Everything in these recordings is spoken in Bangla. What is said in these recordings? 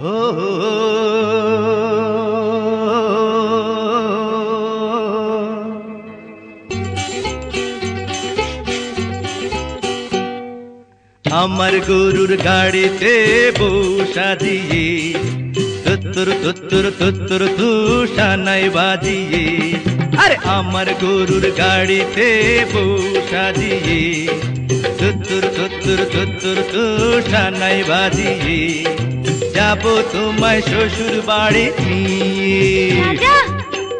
আমার গরুর গাড়িতে বউ সাজিয়ে তুত্তুর তুত্তুর তুত্তুর তুষানাই বাজিয়ে আরে আমার গরুর গাড়িতে বউ সাজিয়ে তুত্তুর তুত্তুর তুত্তুর তুষানাই বাজিয়ে যাব তোমায় শ্বশুর বাড়ি নিয়ে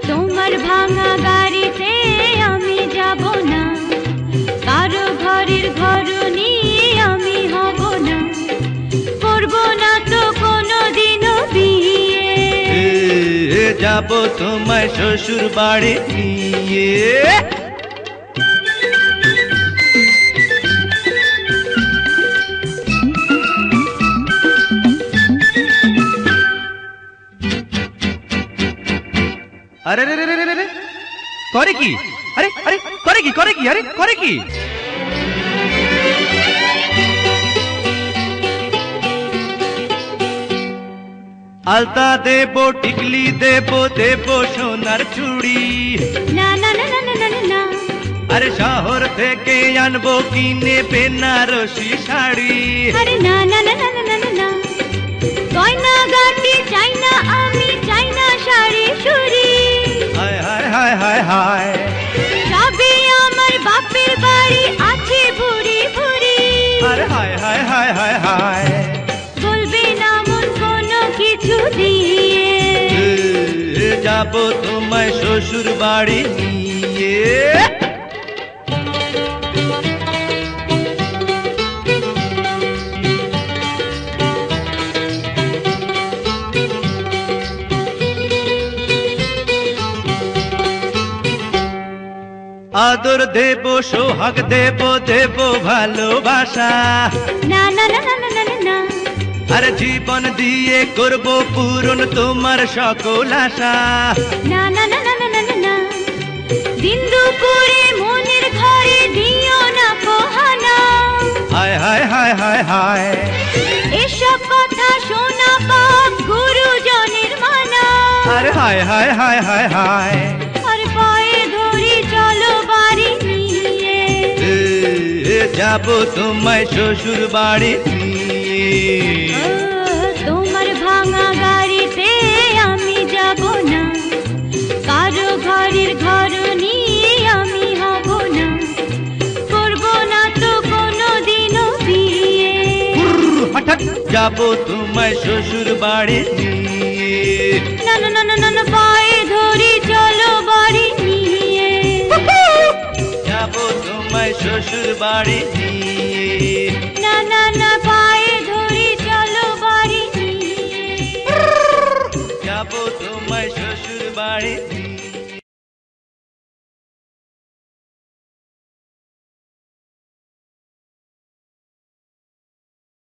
তোমার ভাঙা গাড়িতে আমি যাব না। কারও ঘরের ঘর নিয়ে আমি হব না। করব না তো কোনো দিনও বিয়ে যাব তোমায় শ্বশুর বাড়ি নিয়ে আরে রে রে রে রে রে করে কি? আরে আরে করে কি করে কি আরে করে কি? আলতা দেব টিকলি দেব দেব সোনার চুড়ি। না না না না না না। আরে শহর থেকে আনব কিনে বেনারসি শাড়ি। আরে না हाय हाय हाय हाय बोल बिना কোনো কিছু দিয়ে যাব তোমায় শ্বশুর বাড়ি নিয়ে আদর দেব সোহাগ দেব দেব ভালোবাসা না না না না না আর জীবন দিয়ে করব পূরণ তোমার সকল আশা না না না না না না না দিন দুপুরে মনের ঘরে দিও না পোহানা হায় হায় হায় হায় হায় এসব কথা শোনা পাপ গুরুজনের মানা আর হায় হায় হায় হায় হায় যাব তোমায় শ্বশুর বাড়ি তোমার ভাঙা গাড়িতে আমি যাব না। কারও ঘরের ঘর নিয়ে আমি হব না। করব না তো কোনো দিনও বিয়ে হঠাৎ যাব তোমায় শ্বশুর বাড়ি না না না না না বাড়ি